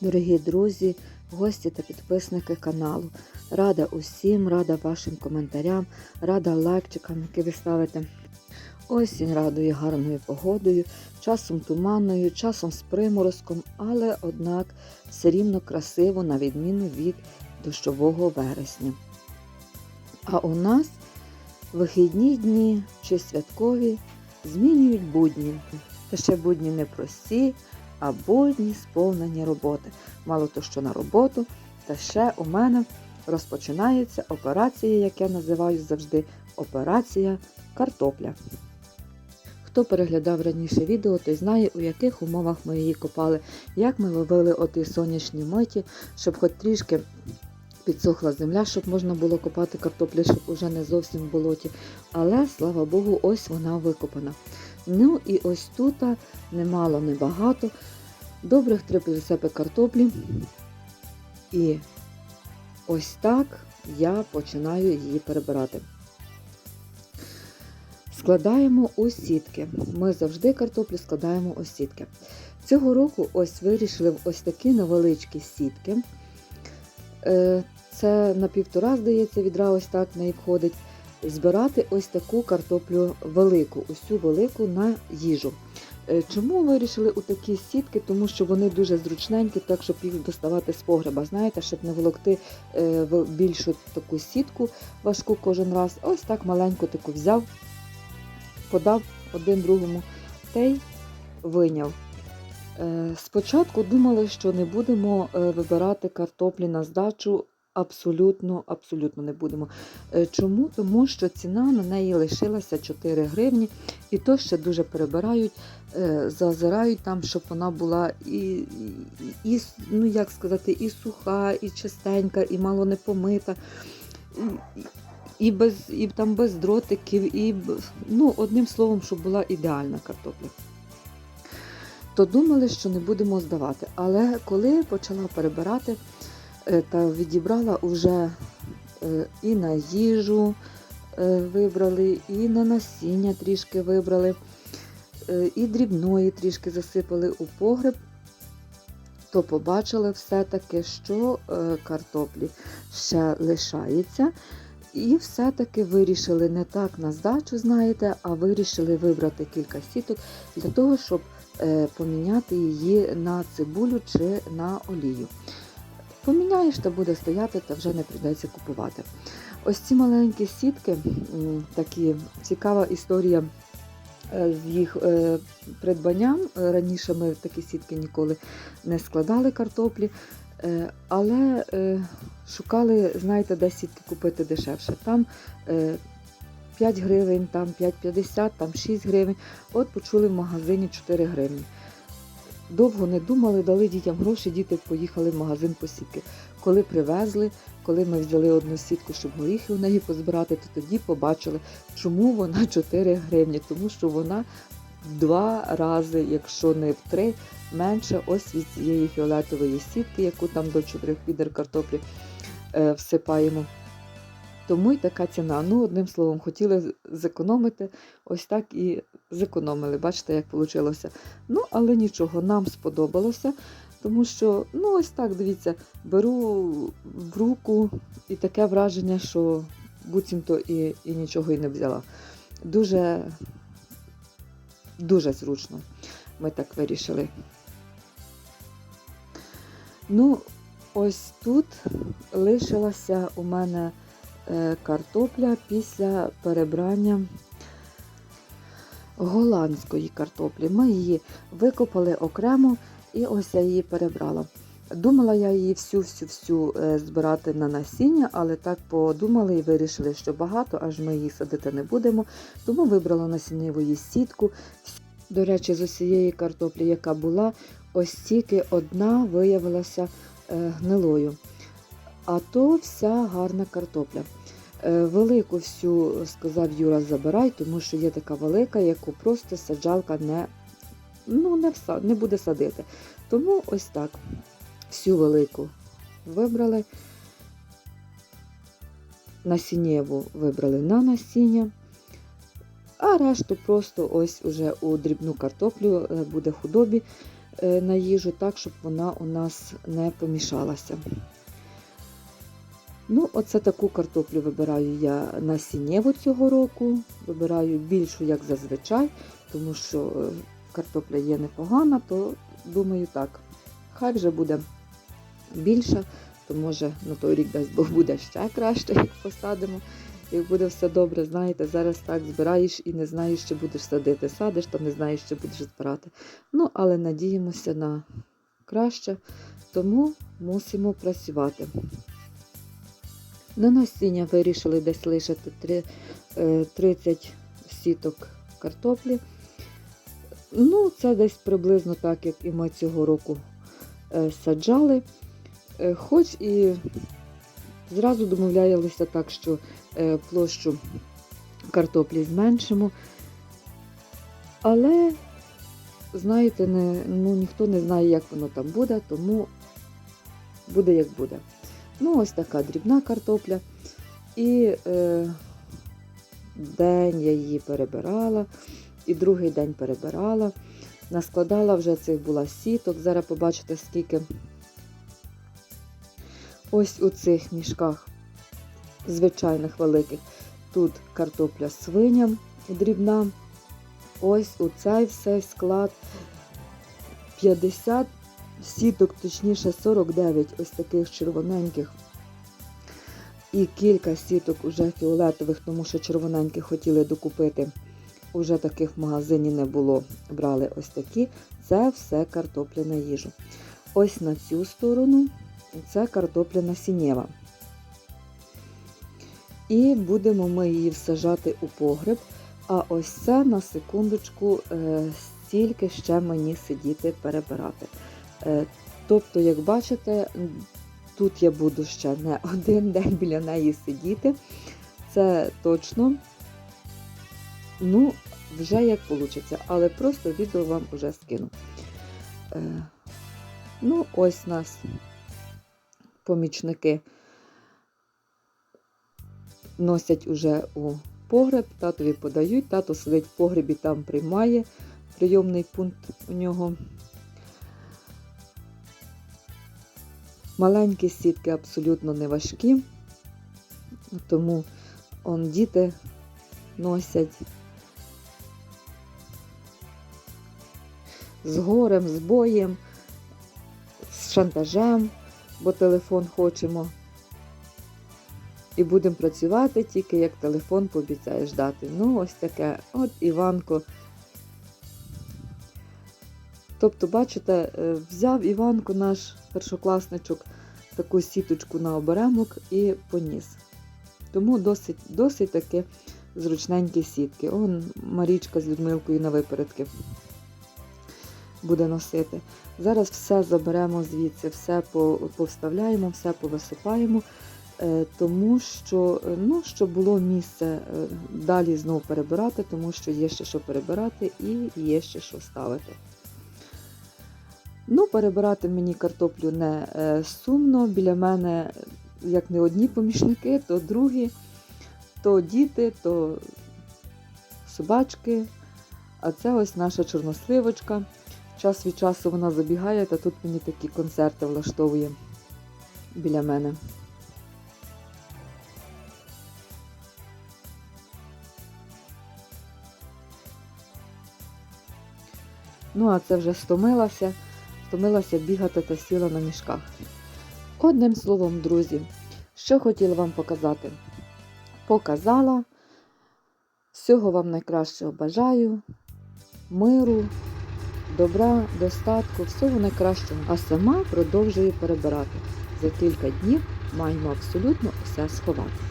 Дорогі друзі, гості та підписники каналу. Рада усім, рада вашим коментарям, рада лайкчикам, які ви ставите. Осінь радує гарною погодою, часом туманною, часом з приморозком, але однак все рівно красиво, на відміну від дощового вересня. А у нас вихідні дні чи святкові змінюють будні. Та ще будні не прості, а будні сповнені роботи. Мало то, що на роботу, та ще у мене розпочинається операція, як я називаю завжди, операція картопля. Хто переглядав раніше відео, той знає, у яких умовах ми її копали, як ми ловили оті сонячні миті, щоб хоч трішки підсохла земля, щоб можна було копати картоплю, щоб уже не зовсім в болоті. Але, слава Богу, ось вона викопана. Ну і ось тут немало, небагато. Добрих три присипи картоплі. І ось так я починаю її перебирати. Складаємо у сітки. Ми завжди картоплю складаємо у сітки. Цього року ось вирішили ось такі невеличкі сітки. Е, Це на півтора, здається, відра ось так в неї входить. Збирати ось таку картоплю велику, усю велику на їжу. Е, Чому вирішили у такі сітки? Тому що вони дуже зручненькі, так щоб їх доставати з погреба. Знаєте, щоб не волокти е, в більшу таку сітку важку кожен раз. Ось так маленьку таку взяв, подав один другому та й виняв. Е, Спочатку думали, що не будемо вибирати картоплі на здачу. Абсолютно, абсолютно не будемо. Е, Чому? Тому що ціна на неї лишилася 4 гривні, і то ще дуже перебирають, е, зазирають там, щоб вона була і, і, ну як сказати, і суха, і чистенька, і мало не помита, і, без, і там без дротиків, і ну, одним словом, щоб була ідеальна картопля. То думали, що не будемо здавати. Але коли почала перебирати та відібрала вже е, і на їжу е, вибрали, і на насіння трішки вибрали, е, і дрібної трішки засипали у погреб, то побачили все-таки, що картоплі ще лишається. І все-таки вирішили не так на здачу, знаєте, а вирішили вибрати кілька сіток для того, щоб поміняти її на цибулю чи на олію. Поміняєш, та буде стояти, та вже не прийдеться купувати. Ось ці маленькі сітки, такі цікава історія е, з їх е, придбанням. Е, Раніше ми такі сітки ніколи не складали картоплі, але шукали, знаєте, де сітки купити дешевше. Там е, 5 гривень, там 5,50, там 6 гривень. От почули в магазині 4 гривні. Довго не думали, дали дітям гроші, діти поїхали в магазин по сітки. Коли привезли, коли ми взяли одну сітку, щоб горіхи у неї позбирати, то тоді побачили, чому вона 4 гривні, тому що вона в два рази, якщо не в три, менше ось від цієї фіолетової сітки, яку там до 4 відер картоплі е, всипаємо. Тому й така ціна. Ну, одним словом, хотіли зекономити, ось так і зекономили. Бачите, як вийшло. Ну, але нічого, нам сподобалося, тому що, ну, ось так, дивіться, беру в руку і таке враження, що буцімто і, і нічого і не взяла. Дуже, дуже зручно. Ми так вирішили. Ну, ось тут лишилася у мене картопля після перебрання голландської картоплі. Ми її викопали окремо і ось я її перебрала. Думала я її всю-всю-всю е, збирати на насіння, але так подумали і вирішили, що багато, аж ми її садити не будемо. Тому вибрала насіннєву сітку. До речі, з усієї картоплі, яка була, ось тільки одна виявилася е, гнилою. А то вся гарна картопля. Е, Велику всю, сказав Юра, забирай, тому що є така велика, яку просто саджалка не, ну, не, вса- не буде садити. Тому ось так. Всю велику вибрали. Насіннєву вибрали на насіння. А решту просто ось уже у дрібну картоплю е, буде худобі е, на їжу, так, щоб вона у нас не помішалася. Ну, оце таку картоплю вибираю я насіннєву цього року. Вибираю більшу, як зазвичай, тому що е, картопля є непогана, то думаю так. Хай вже буде більша, то може на той рік дасть Бог буде ще краще, як посадимо. Як буде все добре, знаєте, зараз так збираєш і не знаєш, що будеш садити. Садиш, та не знаєш, що будеш збирати. Ну, але надіємося на краще, тому мусимо працювати. На насіння вирішили десь лишити е, 30 сіток картоплі. Ну, це десь приблизно так, як і ми цього року е, саджали. Е, Хоч і зразу домовлялися так, що е, площу картоплі зменшимо. Але, знаєте, не, ну, ніхто не знає, як воно там буде, тому буде як буде. Ну, ось така дрібна картопля. І е, день я її перебирала, і другий день перебирала. Наскладала вже цих була сіток. Зараз побачите, скільки ось у цих мішках звичайних великих. Тут картопля свиням дрібна. Ось у цей все склад 50 сіток, точніше 49 ось таких червоненьких. І кілька сіток уже фіолетових, тому що червоненькі хотіли докупити. Уже таких в магазині не було. Брали ось такі. Це все картопля на їжу. Ось на цю сторону це картопля насіннєва. І будемо ми її всажати у погреб. А ось це на секундочку е, стільки ще мені сидіти перебирати. Е, Тобто, як бачите, тут я буду ще не один день біля неї сидіти. Це точно. Ну, вже як вийде, але просто відео вам вже скину. Е, ну, ось нас помічники носять уже у погреб, татові подають, тато сидить в погребі, там приймає прийомний пункт у нього. Маленькі сітки абсолютно не важкі, тому он діти носять з горем, з боєм, з шантажем, бо телефон хочемо. І будемо працювати тільки як телефон пообіцяєш дати. Ну, ось таке. От Іванко. Тобто, бачите, е, взяв Іванко наш першокласничок таку сіточку на оберемок і поніс. Тому досить досить таки зручненькі сітки. Он Марічка з Людмилкою на випередки буде носити. Зараз все заберемо звідси, все повставляємо, все повисипаємо, е, тому що, е, ну, щоб було місце далі знову перебирати, тому що є ще що перебирати і є ще що ставити. Ну, перебирати мені картоплю не е, сумно. Біля мене як не одні помічники, то другі, то діти, то собачки. А це ось наша чорносливочка. Час від часу вона забігає, та тут мені такі концерти влаштовує біля мене. Ну, а це вже стомилася, стомилася бігати та сіла на мішках. Одним словом, друзі, що хотіла вам показати? Показала. Всього вам найкращого бажаю, миру, добра, достатку, всього найкращого. А сама продовжую перебирати. За кілька днів маємо абсолютно все сховати.